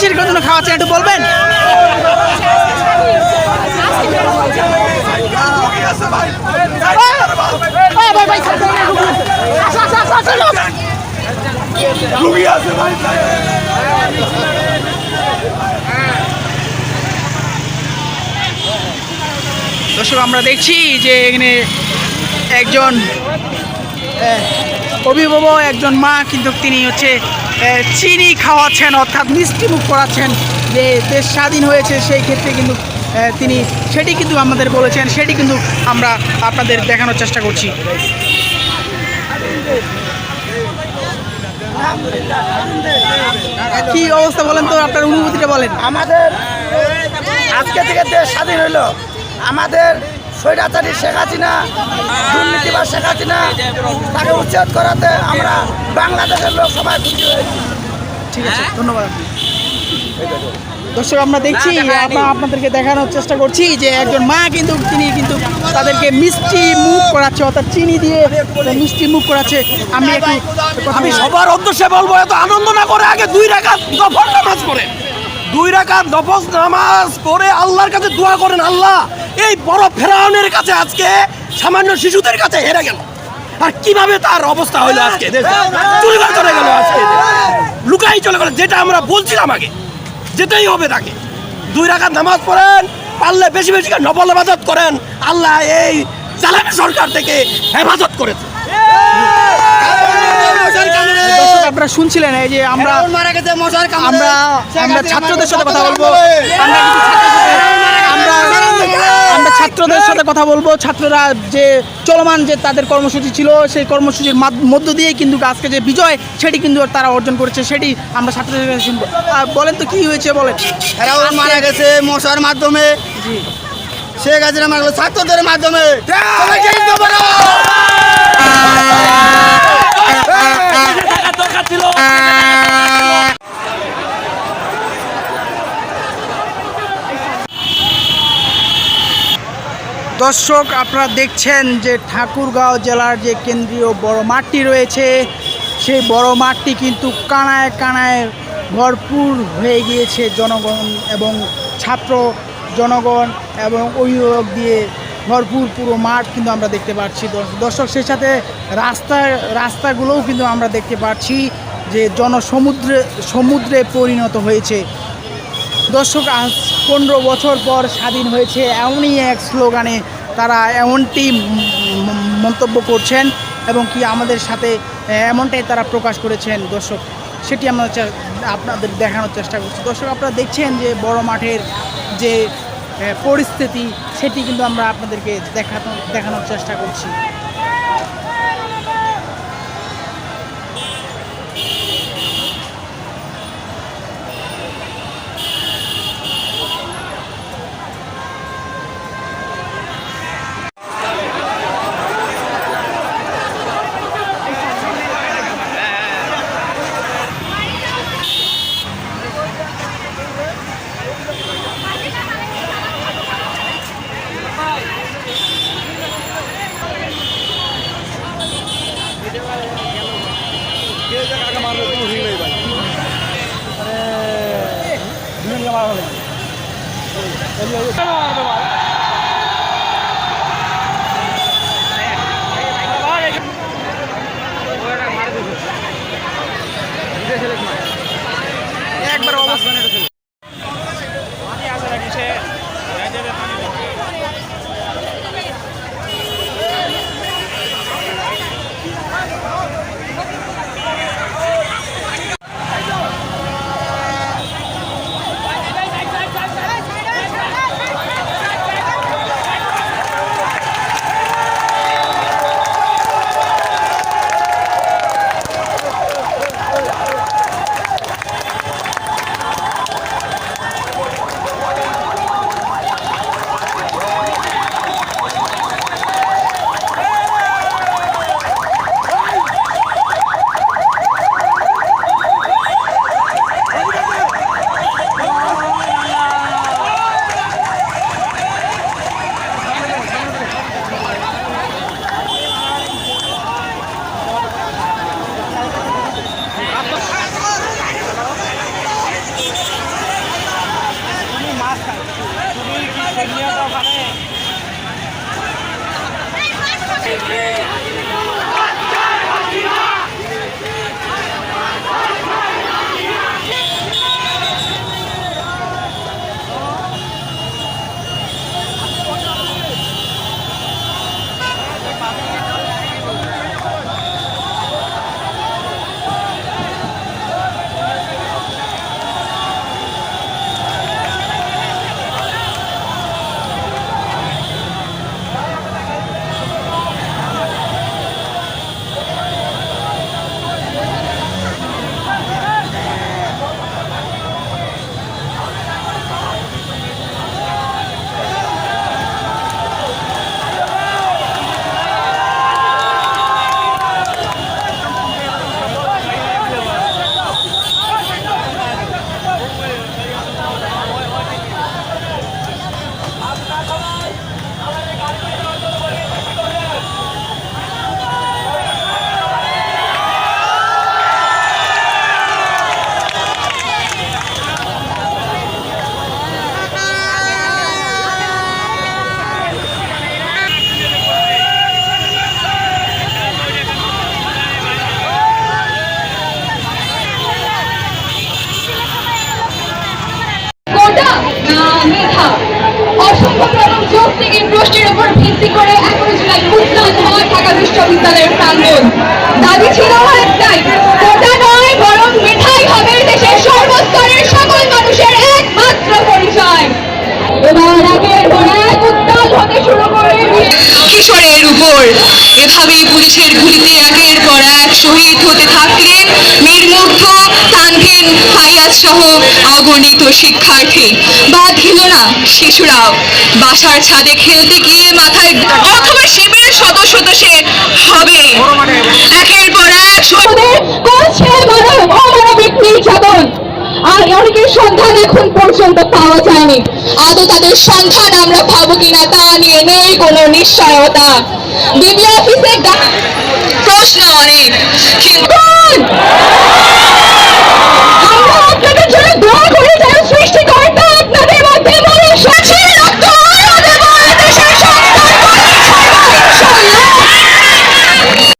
কিসের জন্য খাওয়াচ্ছেন একটু বলবেন? দর্শক, আমরা দেখছি যে এখানে একজন অভিভাবক, একজন মা, কিন্তু তিনি হচ্ছে চিনি খাওয়াচ্ছেন, অর্থাৎ মিষ্টি মুখ করাচ্ছেন যে দেশ স্বাধীন হয়েছে, সেই ক্ষেত্রে কিন্তু তিনি সেটি কিন্তু আমাদের বলেছেন, সেটি কিন্তু আমরা আপনাদের দেখানোর চেষ্টা করছি। কি অবস্থা বলেন তো, আপনার অনুভূতিটা বলেন। আমাদের, আজকে থেকে দেশ স্বাধীন হইল। আমাদের স্বৈরাচারী শেখ হাসিনা দুর্নীতিবাদ শেখ হাসিনা তাকে উচ্ছেদ করাতে আমরা বাংলাদেশের লোক সবাই খুশি হয়েছি। ঠিক আছে ধন্যবাদ আপনি। দর্শক আমরা দেখছি আমরা আপনাদেরকে দেখানোর চেষ্টা করছি যে একজন মা কিন্তু তিনি কিন্তু তাদেরকে মিষ্টি মুখ করাচ্ছে অর্থাৎ চিনি দিয়ে মিষ্টি মুখ করাচ্ছে। আমি একটু আমি সবার উদ্দেশ্যে বলব এত আনন্দ না করে আগে দুই রাকাত নফল নামাজ করে দুই রাকাত নফল নামাজ পড়ে আল্লাহর কাছে দোয়া করেন আল্লাহ এই বড় ফেরাউনের কাছে আজকে সামান্য শিশুদের কাছে হেরে গেল। আর কীভাবে তার অবস্থা হলো আজকে? দেশে? চুরি করে চলে গেল আজকে। লুকাই চলে গেল যেটা আমরা বলছিলাম আগে। যেতেই হবে তাকে। দুই রাকাত নামাজ পড়েন পারলে বেশি বেশি করে নফল হেফাজত করেন। আল্লাহ এই জালামি সরকার থেকে হেফাজত করেছে। দর্শক আপনারা শুনছিলেন এই যে আমরা আমরা আমরা ছাত্রদের সাথে কথা বলব। আমরা আমরা ছাত্রদের সাথে কথা বলব। ছাত্ররা যে চলমান যে তাদের কর্মসূচি ছিল সেই কর্মসূচির মাধ- মধ্য দিয়ে কিন্তু আজকে যে বিজয় সেটি কিন্তু তারা অর্জন করেছে সেটি আমরা ছাত্রদের কাছে শুনব। বলেন তো কি হয়েছে বলেন? মারা গেছে মশার মাধ্যমে। শেখ হাসিনা মারা গেছে ছাত্রদের মাধ্যমে। দর্শক, আপনারা দেখছেন যে ঠাকুরগাঁও জেলার যে কেন্দ্রীয় বড় মাঠটি রয়েছে, সেই বড় মাঠটি কিন্তু কানায় কানায় ভরপুর হয়ে গিয়েছে জনগণ এবং ছাত্র জনগণ এবং অভিভাবক দিয়ে ভরপুর পুরো মাঠ কিন্তু আমরা দেখতে পাচ্ছি। দর্শ- দর্শক, সেই সাথে রাস্তা রাস্তাগুলোও কিন্তু আমরা দেখতে পাচ্ছি যে জনসমুদ্রে, সমুদ্রে পরিণত হয়েছে। দর্শক, আজ পনেরো বছর পর স্বাধীন হয়েছে এমনই এক স্লোগানে তারা এমনটি মন্তব্য করছেন এবং কি আমাদের সাথে এমনটাই তারা প্রকাশ করেছেন। দর্শক, সেটি আমরা আপনাদের দেখানোর চেষ্টা করছি। দর্শক, আপনারা দেখছেন যে বড় মাঠের যে পরিস্থিতি, সেটি কিন্তু আমরা আপনাদেরকে দেখানো, দেখানোর চেষ্টা করছি। একবার এভাবেই পুলিশের গুলিতে একের পর এক শহীদ হতে থাকলেন নির্মুগ্ধ তানভীন ফাইয়াজ সহ অগণিত শিক্ষার্থী। বাদ দিল না শিশুরাও। বাসার ছাদে খেলতে গিয়ে মাথায় অথবা শিবিরের সদস্য তো সে হবে। একের পর এক শহীদ নির্যাতন। আর অনেকের সন্ধান এখন পর্যন্ত পাওয়া যায়নি। আদৌ তাদের সন্ধান আমরা পাবো কিনা তা নিয়ে নেই কোনো নিশ্চয়তা। বিবি অফিসে প্রশ্ন অনেক।